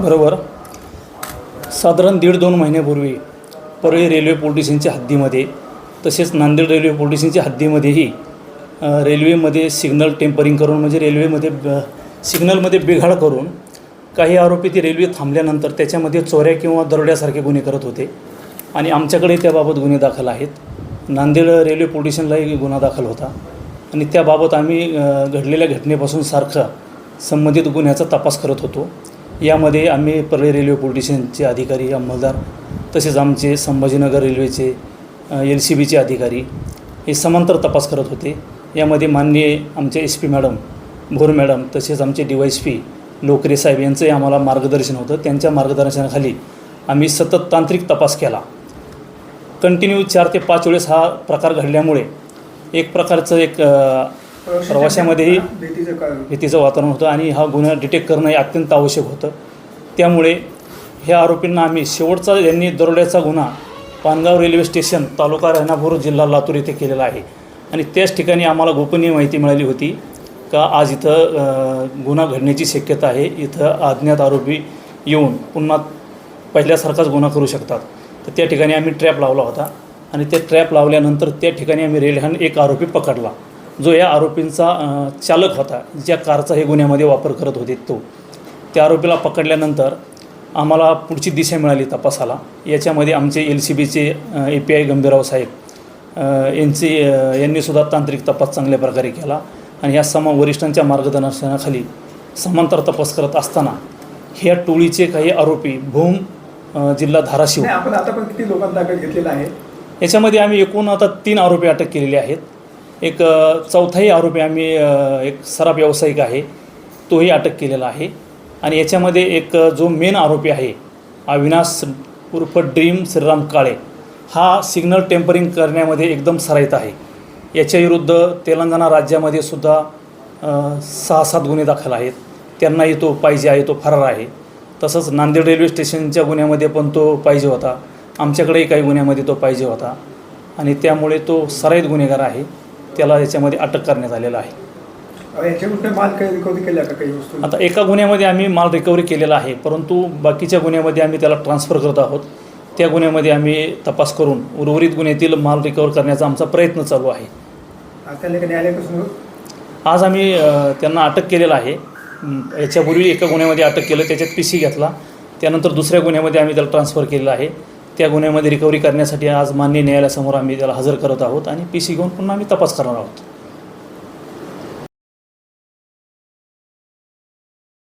बरोबर. साधारण दीड दोन महिन्यापूर्वी परळी रेल्वे पोलीस हद्दीमध्ये तसेच नांदेड रेल्वे पोलीस हद्दीमध्येही रेल्वेमध्ये सिग्नल टेम्परिंग करून म्हणजे रेल्वेमध्ये ब सिग्नलमध्ये बिघाड करून काही आरोपी ते रेल्वे थांबल्यानंतर त्याच्यामध्ये चोऱ्या किंवा दरोड्यासारखे गुन्हे करत होते. आणि आमच्याकडे त्याबाबत गुन्हे दाखल आहेत. नांदेड रेल्वे पोलीस गुन्हा दाखल होता. आणि त्याबाबत आम्ही घडलेल्या घटनेपासून सारखा संबंधित गुन्ह्याचा तपास करत होतो. यामध्ये आम्ही परळी रेल्वे पोलीस स्टेशनचे अधिकारी अंमलदार तसेच आमचे संभाजीनगर रेल्वेचे एल सी बीचे अधिकारी हे समांतर तपास करत होते. यामध्ये माननीय आमचे S P madam Bhor madam तसेच आमचे D Y S P Lokare साहेब यांचंही आम्हाला मार्गदर्शन होतं. त्यांच्या मार्गदर्शनाखाली आम्ही सतत तांत्रिक तपास केला. कंटिन्यू चार ते पाच वेळेस हा प्रकार घडल्यामुळे एक प्रकारचं एक प्रवाशामध्येही भीतीचं वातावरण होतं आणि हा गुन्हा डिटेक्ट करणं हे अत्यंत आवश्यक होतं. त्यामुळे ह्या आरोपींना आम्ही शेवटचा यांनी दरोड्याचा गुन्हा पानगाव रेल्वे स्टेशन तालुका रेणापूर जिल्हा लातूर येथे केलेला आहे. आणि त्याच ठिकाणी आम्हाला गोपनीय माहिती मिळाली होती का आज इथं गुन्हा घडण्याची शक्यता आहे. इथं अज्ञात आरोपी येऊन पुन्हा पहिल्यासारखाच गुन्हा करू शकतात. तर त्या ठिकाणी आम्ही ट्रॅप लावला होता आणि ते ट्रॅप लावल्यानंतर त्या ठिकाणी आम्ही रेल्वेहन एक आरोपी पकडला. जो या आरोपींचा चालक होता ज्या कारचा हे गुन्ह्यामध्ये वापर करत होते तो. त्या आरोपीला पकडल्यानंतर आम्हाला पुढची दिशा मिळाली तपासाला. याच्यामध्ये आमचे एल सी बीचे ए पी आय गंभीरराव साहेब यांचे यांनीसुद्धा तांत्रिक तपास चांगल्या प्रकारे केला आणि ह्या समा वरिष्ठांच्या मार्गदर्शनाखाली समांतर तपास करत असताना ह्या टोळीचे काही आरोपी भूम जिल्हा धाराशिव आपण आता पण किती लोकांना घेतलेला आहे? याच्यामध्ये आम्ही एकूण आता तीन आरोपी अटक केलेले आहेत. एक चौथाही आरोपी आम्ही एक सराफ व्यावसायिक आहे तोही अटक केलेला आहे. आणि याच्यामध्ये एक जो मेन आरोपी आहे अविनाश उर्फ ड्रीम श्रीराम काळे हा सिग्नल टेम्परिंग करण्यामध्ये एकदम सराईत आहे. याच्याविरुद्ध तेलंगणा राज्यामध्ये सुद्धा सहा सात गुन्हे दाखल आहेत. त्यांनाही तो पाहिजे आहे तो फरार आहे. तसंच नांदेड रेल्वे स्टेशनच्या गुन्ह्यामध्ये पण तो पाहिजे होता. आमच्याकडेही काही गुन्ह्यामध्ये तो पाहिजे होता. आणि त्यामुळे तो सराईत गुन्हेगार आहे. त्याला याच्यामध्ये अटक करण्यात आलेला आहे. आता एका गुन्ह्यामध्ये आम्ही माल रिकव्हरी केलेला आहे परंतु बाकीच्या गुन्ह्यामध्ये आम्ही त्याला ट्रान्सफर करत आहोत. त्या गुन्ह्यामध्ये आम्ही तपास करून उर्वरित गुन्ह्यातील माल रिकवर करण्याचा आमचा प्रयत्न चालू आहे. आज आम्ही त्यांना अटक केलेलं आहे. याच्यापूर्वी एका गुन्ह्यामध्ये अटक केलं त्याच्यात पी सी घेतला. त्यानंतर दुसऱ्या गुन्ह्यामध्ये आम्ही त्याला ट्रान्सफर केलेलं आहे. त्या गुन्ह्यामध्ये रिकव्हरी करण्यासाठी आज मान्य न्यायालयासमोर आम्ही त्याला हजर करत आहोत आणि पी सी घेऊन पुन्हा आम्ही तपास करणार आहोत.